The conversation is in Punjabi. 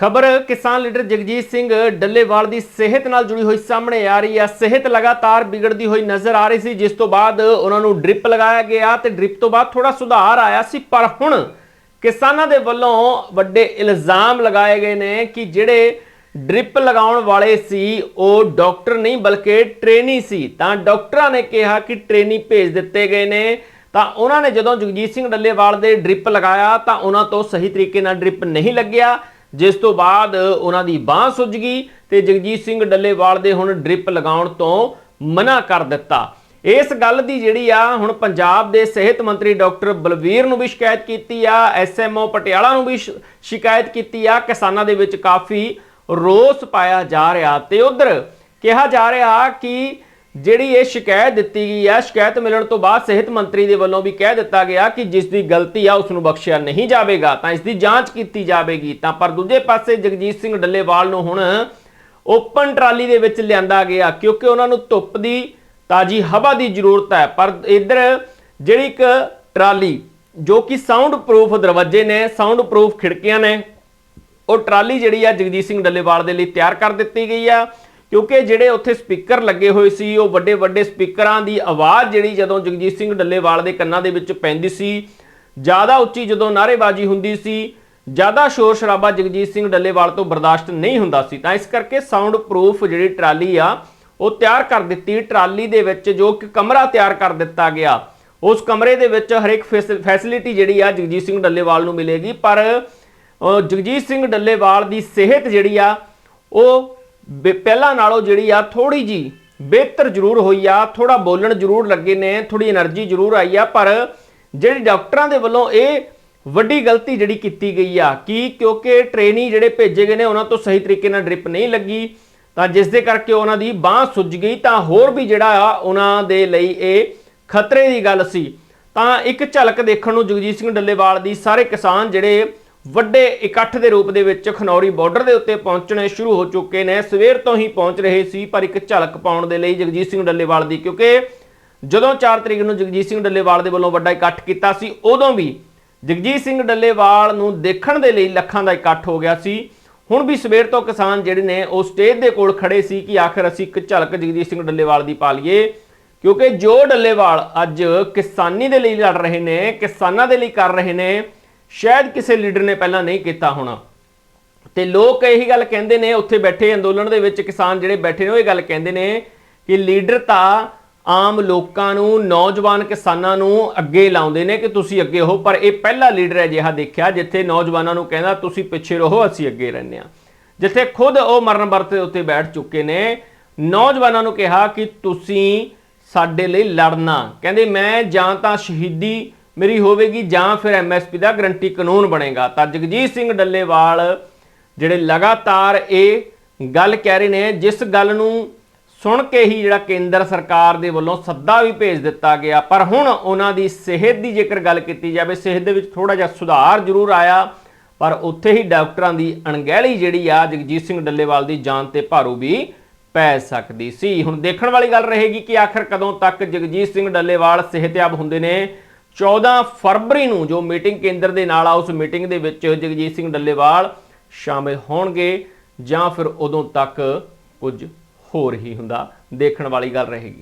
ਖਬਰ, ਕਿਸਾਨ ਲੀਡਰ ਜਗਜੀਤ ਸਿੰਘ ਡੱਲੇਵਾਲ ਦੀ ਸਿਹਤ ਨਾਲ ਜੁੜੀ ਹੋਈ ਸਾਹਮਣੇ ਆ ਰਹੀ ਹੈ। ਸਿਹਤ ਲਗਾਤਾਰ ਵਿਗੜਦੀ ਹੋਈ ਨਜ਼ਰ ਆ ਰਹੀ ਸੀ, ਜਿਸ ਤੋਂ ਬਾਅਦ ਉਹਨਾਂ ਨੂੰ ਡ੍ਰਿਪ ਲਗਾਇਆ ਗਿਆ ਤੇ ਡ੍ਰਿਪ ਤੋਂ ਬਾਅਦ ਥੋੜਾ ਸੁਧਾਰ ਆਇਆ ਸੀ। ਪਰ ਹੁਣ ਕਿਸਾਨਾਂ ਦੇ ਵੱਲੋਂ ਵੱਡੇ ਇਲਜ਼ਾਮ ਲਗਾਏ ਗਏ ਨੇ ਕਿ ਜਿਹੜੇ ਡ੍ਰਿਪ ਲਗਾਉਣ ਵਾਲੇ ਸੀ, ਉਹ ਡਾਕਟਰ ਨਹੀਂ, ਬਲਕਿ ਟ੍ਰੇਨੀ ਸੀ। ਤਾਂ ਡਾਕਟਰਾਂ ਨੇ ਕਿਹਾ ਕਿ ਟ੍ਰੇਨੀ ਭੇਜ ਦਿੱਤੇ ਗਏ ਨੇ। ਤਾਂ ਉਹਨਾਂ ਨੇ ਜਦੋਂ ਜਗਜੀਤ ਸਿੰਘ ਡੱਲੇਵਾਲ ਦੇ ਡ੍ਰਿਪ ਲਗਾਇਆ, ਤਾਂ ਉਹਨਾਂ ਤੋਂ ਸਹੀ ਤਰੀਕੇ ਨਾਲ ਡ੍ਰਿਪ ਨਹੀਂ ਲੱਗਿਆ। ਜਿਸ ਤੋਂ ਬਾਅਦ ਉਹਨਾਂ ਦੀ ਬਾਹ ਸੁੱਜ ਗਈ ਤੇ ਜਗਜੀਤ ਸਿੰਘ ਡੱਲੇਵਾਲ ਦੇ ਹੁਣ ਡ੍ਰਿਪ ਲਗਾਉਣ ਤੋਂ ਮਨਾ ਕਰ ਦਿੱਤਾ। ਇਸ ਗੱਲ ਦੀ ਜਿਹੜੀ ਆ, ਹੁਣ ਪੰਜਾਬ ਦੇ ਸਿਹਤ ਮੰਤਰੀ ਡਾਕਟਰ ਬਲਵੀਰ ਨੂੰ ਵੀ ਸ਼ਿਕਾਇਤ ਕੀਤੀ ਆ ਐਸਐਮਓ ਪਟਿਆਲਾ ਨੂੰ ਵੀ ਸ਼ਿਕਾਇਤ ਕੀਤੀ ਆ। ਕਿਸਾਨਾਂ ਦੇ ਵਿੱਚ ਕਾਫੀ ਰੋਸ ਪਾਇਆ ਜਾ ਰਿਹਾ ਤੇ ਉਧਰ ਕਿਹਾ ਜਾ ਰਿਹਾ ਕਿ ਜਿਹੜੀ ਇਹ ਸ਼ਿਕਾਇਤ ਦਿੱਤੀ ਗਈ ਹੈ ਸ਼ਿਕਾਇਤ ਮਿਲਣ ਤੋਂ ਬਾਅਦ ਸਿਹਤ ਮੰਤਰੀ ਦੇ ਵੱਲੋਂ ਵੀ ਕਹਿ ਦਿੱਤਾ ਗਿਆ ਕਿ ਜਿਸ ਦੀ ਗਲਤੀ ਆ ਉਸ ਨੂੰ ਬਖਸ਼ਿਆ ਨਹੀਂ ਜਾਵੇਗਾ, ਤਾਂ ਇਸ ਦੀ ਜਾਂਚ ਕੀਤੀ ਜਾਵੇਗੀ। ਤਾਂ ਪਰ ਦੂਜੇ ਪਾਸੇ ਜਗਜੀਤ ਸਿੰਘ ਡੱਲੇਵਾਲ ਨੂੰ ਹੁਣ ਓਪਨ ਟਰਾਲੀ ਦੇ ਵਿੱਚ ਲਿਆਂਦਾ ਗਿਆ, ਕਿਉਂਕਿ ਉਹਨਾਂ ਨੂੰ ਧੁੱਪ ਦੀ ਤਾਜੀ ਹਵਾ ਦੀ ਜ਼ਰੂਰਤ ਹੈ। ਪਰ ਇੱਧਰ ਜਿਹੜੀ ਇੱਕ ਟਰਾਲੀ, ਜੋ ਕਿ ਸਾਊਂਡ ਪ੍ਰੂਫ ਦਰਵਾਜ਼ੇ ਨੇ ਸਾਊਂਡ ਪ੍ਰੂਫ ਖਿੜਕੀਆਂ ਨੇ, ਉਹ ਟਰਾਲੀ ਜਿਹੜੀ ਆ ਜਗਜੀਤ ਸਿੰਘ ਡੱਲੇਵਾਲ ਦੇ ਲਈ ਤਿਆਰ ਕਰ ਦਿੱਤੀ ਗਈ ਆ। ਕਿਉਂਕਿ ਜਿਹੜੇ ਉੱਥੇ ਸਪੀਕਰ ਲੱਗੇ ਹੋਏ ਸੀ, ਉਹ ਵੱਡੇ ਵੱਡੇ ਸਪੀਕਰਾਂ ਦੀ ਆਵਾਜ਼ ਜਿਹੜੀ ਜਦੋਂ ਜਗਜੀਤ ਸਿੰਘ ਡੱਲੇਵਾਲ ਦੇ ਕੰਨਾਂ ਦੇ ਵਿੱਚ ਪੈਂਦੀ ਸੀ, ਜ਼ਿਆਦਾ ਉੱਚੀ ਜਦੋਂ ਨਾਅਰੇਬਾਜ਼ੀ ਹੁੰਦੀ ਸੀ, ਜ਼ਿਆਦਾ ਸ਼ੋਰ ਸ਼ਰਾਬਾ ਜਗਜੀਤ ਸਿੰਘ ਡੱਲੇਵਾਲ ਤੋਂ ਬਰਦਾਸ਼ਤ ਨਹੀਂ ਹੁੰਦਾ ਸੀ। ਤਾਂ ਇਸ ਕਰਕੇ ਸਾਊਂਡ ਪ੍ਰੂਫ ਜਿਹੜੀ ਟਰਾਲੀ ਆ, ਉਹ ਤਿਆਰ ਕਰ ਦਿੱਤੀ। ਟਰਾਲੀ ਦੇ ਵਿੱਚ ਜੋ ਕਿ ਕਮਰਾ ਤਿਆਰ ਕਰ ਦਿੱਤਾ ਗਿਆ, ਉਸ ਕਮਰੇ ਦੇ ਵਿੱਚ ਹਰੇਕ ਇੱਕ ਫੈਸਿਲਿਟੀ ਜਿਹੜੀ ਆ ਜਗਜੀਤ ਸਿੰਘ ਡੱਲੇਵਾਲ ਨੂੰ ਮਿਲੇਗੀ। ਪਰ ਜਗਜੀਤ ਸਿੰਘ ਡੱਲੇਵਾਲ ਦੀ ਸਿਹਤ ਜਿਹੜੀ ਆ, ਉਹ ਪਹਿਲਾਂ ਨਾਲੋਂ ਜਿਹੜੀ ਆ ਥੋੜੀ ਜੀ ਬਿਹਤਰ ਜ਼ਰੂਰ ਹੋਈ ਆ ਥੋੜਾ ਬੋਲਣ ਜ਼ਰੂਰ ਲੱਗੇ ਨੇ ਥੋੜੀ એનર્ਜੀ ਜ਼ਰੂਰ ਆਈ ਆ, ਪਰ ਜਿਹੜੀ ਡਾਕਟਰਾਂ ਦੇ ਵੱਲੋਂ ਇਹ ਵੱਡੀ ਗਲਤੀ ਜਿਹੜੀ ਕੀਤੀ ਗਈ ਆ, ਕਿ ਕਿਉਂਕਿ ਟ੍ਰੇਨੀ ਜਿਹੜੇ ਭੇਜੇ ਗਏ ਨੇ, ਉਹਨਾਂ ਤੋਂ ਸਹੀ ਤਰੀਕੇ ਨਾਲ ਡ੍ਰਿਪ ਨਹੀਂ ਲੱਗੀ, ਤਾਂ ਜਿਸ ਦੇ ਕਰਕੇ ਉਹਨਾਂ ਦੀ ਬਾਹ ਸੁੱਜ ਗਈ, ਤਾਂ ਹੋਰ ਵੀ ਜਿਹੜਾ ਆ ਉਹਨਾਂ ਦੇ ਲਈ ਇਹ ਖਤਰੇ ਦੀ ਗੱਲ ਸੀ। ਤਾਂ ਇੱਕ ਝਲਕ ਦੇਖਣ ਨੂੰ ਜਗਜੀਤ ਸਿੰਘ ਡੱਲੇਵਾਲ ਦੀ ਸਾਰੇ ਕਿਸਾਨ ਜਿਹੜੇ ਵੱਡੇ ਇਕੱਠ ਦੇ ਰੂਪ ਦੇ ਵਿੱਚ ਖਨੌਰੀ ਬਾਰਡਰ ਦੇ ਉੱਤੇ ਪਹੁੰਚਣੇ ਸ਼ੁਰੂ ਹੋ ਚੁੱਕੇ ਨੇ। ਸਵੇਰ ਤੋਂ ਹੀ ਪਹੁੰਚ ਰਹੇ ਸੀ, ਪਰ ਇੱਕ ਝਲਕ ਪਾਉਣ ਦੇ ਲਈ ਜਗਜੀਤ ਸਿੰਘ ਡੱਲੇਵਾਲ ਦੀ, ਕਿਉਂਕਿ ਜਦੋਂ 4 ਤਰੀਕ ਨੂੰ ਜਗਜੀਤ ਸਿੰਘ ਡੱਲੇਵਾਲ ਦੇ ਵੱਲੋਂ ਵੱਡਾ ਇਕੱਠ ਕੀਤਾ ਸੀ, ਉਦੋਂ ਵੀ ਜਗਜੀਤ ਸਿੰਘ ਡੱਲੇਵਾਲ ਨੂੰ ਦੇਖਣ ਦੇ ਲਈ ਲੱਖਾਂ ਦਾ ਇਕੱਠ ਹੋ ਗਿਆ ਸੀ। ਹੁਣ ਵੀ ਸਵੇਰ ਤੋਂ ਕਿਸਾਨ ਜਿਹੜੇ ਨੇ, ਉਹ ਸਟੇਜ ਦੇ ਕੋਲ ਖੜੇ ਸੀ ਕਿ ਆਖਰ ਅਸੀਂ ਇੱਕ ਝਲਕ ਜਗਜੀਤ ਸਿੰਘ ਡੱਲੇਵਾਲ ਦੀ ਪਾ ਲਈਏ। ਕਿਉਂਕਿ ਜੋ ਡੱਲੇਵਾਲ ਅੱਜ ਕਿਸਾਨੀ ਦੇ ਲਈ ਲੜ ਰਹੇ ਨੇ, ਕਿਸਾਨਾਂ ਦੇ ਲਈ ਕਰ ਰਹੇ ਨੇ ਸ਼ਾਇਦ ਕਿਸੇ ਲੀਡਰ ਨੇ ਪਹਿਲਾਂ ਨਹੀਂ ਕੀਤਾ ਹੋਣਾ। ਤੇ ਲੋਕ ਇਹੀ ਗੱਲ ਕਹਿੰਦੇ ਨੇ, ਉੱਥੇ ਬੈਠੇ ਅੰਦੋਲਨ ਦੇ ਵਿੱਚ ਕਿਸਾਨ ਜਿਹੜੇ ਬੈਠੇ ਨੇ, ਉਹ ਇਹ ਗੱਲ ਕਹਿੰਦੇ ਨੇ ਕਿ ਲੀਡਰ ਤਾਂ ਆਮ ਲੋਕਾਂ ਨੂੰ, ਨੌਜਵਾਨ ਕਿਸਾਨਾਂ ਨੂੰ ਅੱਗੇ ਲਾਉਂਦੇ ਨੇ ਕਿ ਤੁਸੀਂ ਅੱਗੇ ਹੋ, ਪਰ ਇਹ ਪਹਿਲਾ ਲੀਡਰ ਅਜਿਹਾ ਦੇਖਿਆ, ਜਿੱਥੇ ਨੌਜਵਾਨਾਂ ਨੂੰ ਕਹਿੰਦਾ, ਤੁਸੀਂ ਪਿੱਛੇ ਰਹੋ, ਅਸੀਂ ਅੱਗੇ ਰਹਿੰਦੇ ਹਾਂ। ਜਿੱਥੇ ਖੁਦ ਉਹ ਮਰਨ ਵਰਤ ਦੇ ਉੱਤੇ ਬੈਠ ਚੁੱਕੇ ਨੇ, ਨੌਜਵਾਨਾਂ ਨੂੰ ਕਿਹਾ ਕਿ ਤੁਸੀਂ ਸਾਡੇ ਲਈ ਲੜਨਾ। ਕਹਿੰਦੇ, ਮੈਂ ਜਾਂ ਤਾਂ ਸ਼ਹੀਦੀ ਮੇਰੀ ਹੋਵੇਗੀ ਜਾਂ ਫਿਰ ਐਮਐਸਪੀ ਦਾ ਗਰੰਟੀ ਕਾਨੂੰਨ ਬਣੇਗਾ। ਤਾਂ ਜਗਜੀਤ ਸਿੰਘ ਡੱਲੇਵਾਲ ਜਿਹੜੇ ਲਗਾਤਾਰ ਇਹ ਗੱਲ ਕਹਿ ਰਹੇ ਨੇ, ਜਿਸ ਗੱਲ ਨੂੰ ਸੁਣ ਕੇ ਹੀ ਜਿਹੜਾ ਕੇਂਦਰ ਸਰਕਾਰ ਦੇ ਵੱਲੋਂ ਸੱਦਾ ਵੀ ਭੇਜ ਦਿੱਤਾ ਗਿਆ, ਪਰ ਹੁਣ ਉਹਨਾਂ ਦੀ ਸਿਹਤ ਦੀ ਜੇਕਰ ਗੱਲ ਕੀਤੀ ਜਾਵੇ, ਸਿਹਤ ਦੇ ਵਿੱਚ ਥੋੜਾ ਜਿਹਾ ਸੁਧਾਰ ਜ਼ਰੂਰ ਆਇਆ, ਪਰ ਉੱਥੇ ਹੀ ਡਾਕਟਰਾਂ ਦੀ ਅਣਗਹਿਲੀ ਜਿਹੜੀ ਆ, ਜਗਜੀਤ ਸਿੰਘ ਡੱਲੇਵਾਲ ਦੀ ਜਾਨ ਤੇ ਭਾਰੂ ਵੀ ਪੈ ਸਕਦੀ ਸੀ। ਹੁਣ ਦੇਖਣ ਵਾਲੀ ਗੱਲ ਰਹੇਗੀ ਕਿ ਆਖਰ ਕਦੋਂ ਤੱਕ ਜਗਜੀਤ ਸਿੰਘ ਡੱਲੇਵਾਲ ਸਿਹਤਯਾਬ ਹੁੰਦੇ ਨੇ। 14 ਫਰਵਰੀ ਨੂੰ ਜੋ ਮੀਟਿੰਗ ਕੇਂਦਰ ਦੇ ਨਾਲ ਆ, ਉਸ ਮੀਟਿੰਗ ਦੇ ਵਿੱਚ ਜਗਜੀਤ ਸਿੰਘ ਡੱਲੇਵਾਲ ਸ਼ਾਮਿਲ ਹੋਣਗੇ ਜਾਂ ਫਿਰ ਉਦੋਂ ਤੱਕ ਕੁਝ ਹੋਰ ਹੀ ਹੁੰਦਾ, ਦੇਖਣ ਵਾਲੀ ਗੱਲ ਰਹੇਗੀ।